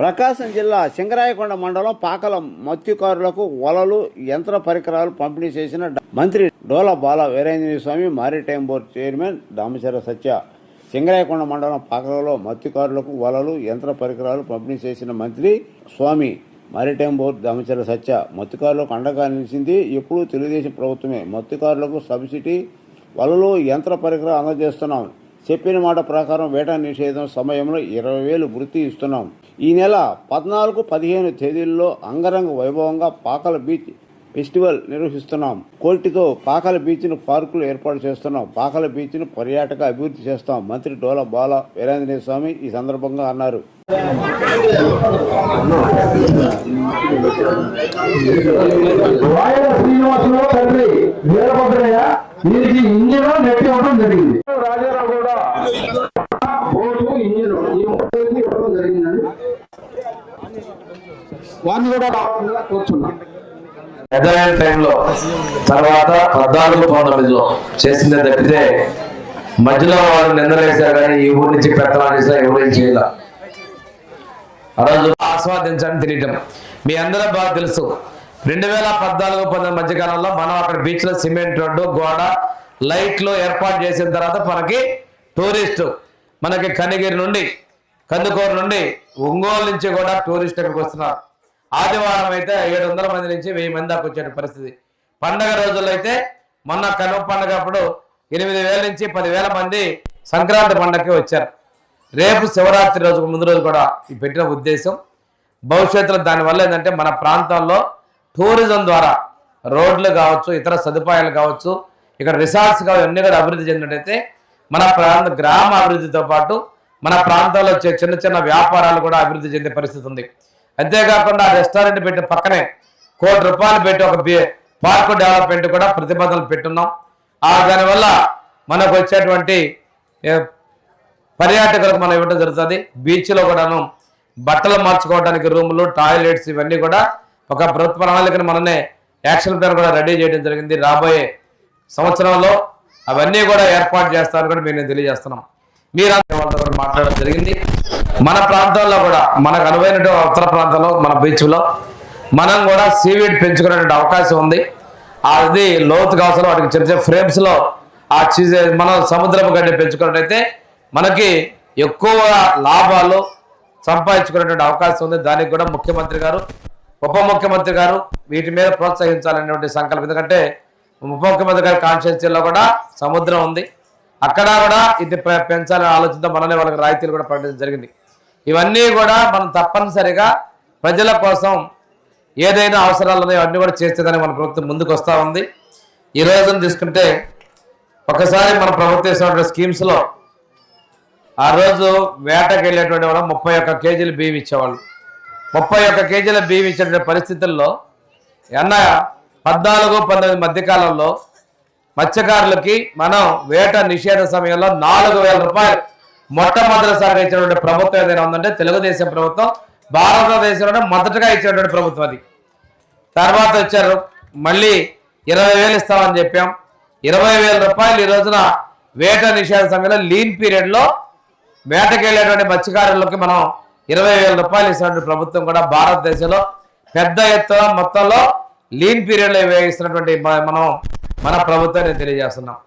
ప్రకాశం జిల్లా సింగరాయకొండ మండలం పాకల మత్స్యకారులకు వలలు యంత్ర పరికరాలు పంపిణీ చేసిన మంత్రి Dola Bala Veerendra Swamy maritime board chairman Damachara Satya Singarayakonda మండలం పాకలలో మత్స్యకారులకు వలలు యంత్ర పరికరాలు పంపిణీ చేసిన మంత్రి స్వామి మారిటైమ్ బోర్డు దామచర సత్య మత్స్యకారులకు అండగా నిలిచింది. ఎప్పుడూ తెలుగుదేశం ప్రభుత్వమే. మత్స్యకారులకు సబ్సిడీ వలలు యంత్ర పరికరాలు అందజేస్తున్నాం. చెప్పిన మాట ప్రకారం వేట నిషేధం సమయంలో ఇరవై వేలు వృత్తి ఇస్తున్నాం. ఈ నెల పద్నాలుగు పదిహేను తేదీల్లో అంగరంగ వైభవంగా పాకల బీచ్ ఫెస్టివల్ నిర్వహిస్తున్నాం. కోర్టుతో పాకల బీచ్ను పార్కులు ఏర్పాటు చేస్తున్నాం. పాకల బీచ్ను పర్యాటక అభివృద్ధి చేస్తాం. మంత్రి డోల బాల వీరేంద్ర స్వామి ఈ సందర్భంగా అన్నారు. నెట్టి ఇవ్వడం జరిగింది. రాజారావు కూడా బోర్డు ఇంజిన్ ఈ ముప్పైకి ఇవ్వడం జరిగిందండి వారిని కూడా రావాల్సిందిగా కూర్చున్నాం. పెద్దలైన టైంలో తర్వాత పద్నాలుగు పంతొమ్మిదిలో చేసిందే తప్పితే మధ్యలో వాళ్ళు నిందలేశారు కానీ ఈ ఊరి నుంచి పెత్తనాలు చేశారు ఎవరు ఏం చేయాల. ఆ రోజు తెలియటం మీ అందరూ బాగా తెలుసు. రెండు వేల పద్నాలుగు పంతొమ్మిది మధ్య కాలంలో మనం అక్కడ బీచ్లో సిమెంట్ రోడ్డు గోడ లైట్లు ఏర్పాటు చేసిన తర్వాత మనకి టూరిస్ట్ మనకి కనిగిరి నుండి కందుకూరు నుండి ఒంగోలు నుంచి కూడా టూరిస్ట్ ఇక్కడికి వస్తున్నారు. ఆదివారం అయితే ఏడు వందల మంది నుంచి వెయ్యి మంది దాకా వచ్చే పరిస్థితి. పండగ రోజుల్లో అయితే మొన్న కనుమ పండగ అప్పుడు ఎనిమిది వేల నుంచి పదివేల మంది సంక్రాంతి పండగకి వచ్చారు. రేపు శివరాత్రి రోజుకు ముందు రోజు కూడా ఈ పెట్టిన ఉద్దేశం. భవిష్యత్తులో దానివల్ల ఏంటంటే మన ప్రాంతాల్లో టూరిజం ద్వారా రోడ్లు కావచ్చు ఇతర సదుపాయాలు కావచ్చు ఇక్కడ రిసార్ట్స్ కావచ్చు అన్నీ కూడా అభివృద్ధి చెందినట్టయితే మన ప్రాంత గ్రామ అభివృద్ధితో పాటు మన ప్రాంతాల్లో వచ్చే చిన్న చిన్న వ్యాపారాలు కూడా అభివృద్ధి చెందే పరిస్థితి ఉంది. అంతేకాకుండా ఆ రెస్టారెంట్ పెట్టిన పక్కనే కోటి రూపాయలు పెట్టి ఒక పార్క్ పార్కు డెవలప్మెంట్ కూడా ప్రతిపాదనలు పెట్టున్నాం. ఆ దానివల్ల మనకు వచ్చేటువంటి పర్యాటకులకు మనం ఇవ్వడం జరుగుతుంది. బీచ్లో కూడాను బట్టలు మార్చుకోవడానికి రూములు టాయిలెట్స్ ఇవన్నీ కూడా ఒక ప్రభుత్వ ప్రణాళికను మననే యాక్షన్ ప్లాన్ కూడా రెడీ చేయడం జరిగింది. రాబోయే సంవత్సరంలో అవన్నీ కూడా ఏర్పాటు చేస్తారని కూడా మేము తెలియజేస్తున్నాం. మీరు వాళ్ళతో కూడా మాట్లాడడం జరిగింది. మన ప్రాంతాల్లో కూడా మనకు అనువైన ఉత్తర ప్రాంతంలో మన బీచ్లో మనం కూడా సీవీడ్ పెంచుకునేటువంటి అవకాశం ఉంది. అది లోతు కావాల్సిన వాటికి చిన్న చిన్న ఫ్రేమ్స్లో ఆ చీజ్ మనం సముద్రపు గడ్డి పెంచుకున్నట్టయితే మనకి ఎక్కువ లాభాలు సంపాదించుకునేటువంటి అవకాశం ఉంది. దానికి కూడా ముఖ్యమంత్రి గారు ఉప ముఖ్యమంత్రి గారు వీటి మీద ప్రోత్సహించాలనేటువంటి సంకల్పం. ఎందుకంటే ఉప ముఖ్యమంత్రి గారి కాన్స్టిట్యూన్సీలో కూడా సముద్రం ఉంది. అక్కడ కూడా ఇది పె- పెంచాలనే ఆలోచనతో మననే వాళ్ళకి రాయితీలు కూడా ప్రకటించడం జరిగింది. ఇవన్నీ కూడా మనం తప్పనిసరిగా ప్రజల కోసం ఏదైనా అవసరాలు ఉన్నాయో అన్నీ కూడా చేసేదని మన ప్రభుత్వం ముందుకు వస్తూ ఉంది. ఈ రోజున తీసుకుంటే ఒకసారి మన ప్రభుత్వం ఇస్తున్నటువంటి స్కీమ్స్లో ఆ రోజు వేటకి వెళ్ళేటువంటి వాళ్ళు ముప్పై ఒక్క కేజీలు బియ్యం ఇచ్చేవాళ్ళు. ముప్పై ఒక్క కేజీల బియ్యం ఇచ్చేటువంటి పరిస్థితుల్లో ఎన్న పద్నాలుగు పంతొమ్మిది మధ్యకాలంలో మత్స్యకారులకి మనం వేట నిషేధ సమయంలో నాలుగు వేల రూపాయలు మొట్టమొదటిసారిగా ఇచ్చినటువంటి ప్రభుత్వం ఏదైనా ఉందంటే తెలుగుదేశం ప్రభుత్వం భారతదేశంలోనే మొదటగా ఇచ్చినటువంటి ప్రభుత్వం అది. తర్వాత వచ్చారు మళ్ళీ ఇరవై వేలు ఇస్తామని చెప్పాం. ఇరవై వేల రూపాయలు ఈ రోజున వేట నిషేధ సమయంలో లీన్ పీరియడ్లో వేటకెళ్ళేటువంటి మత్స్యకారులకి మనం ఇరవై వేల రూపాయలు ఇస్తున్నటువంటి ప్రభుత్వం కూడా భారతదేశంలో పెద్ద ఎత్తున మొత్తంలో లీన్ పీరియడ్లో వేయిస్తున్నటువంటి మనం మన ప్రభుత్వాన్ని తెలియజేస్తున్నాం.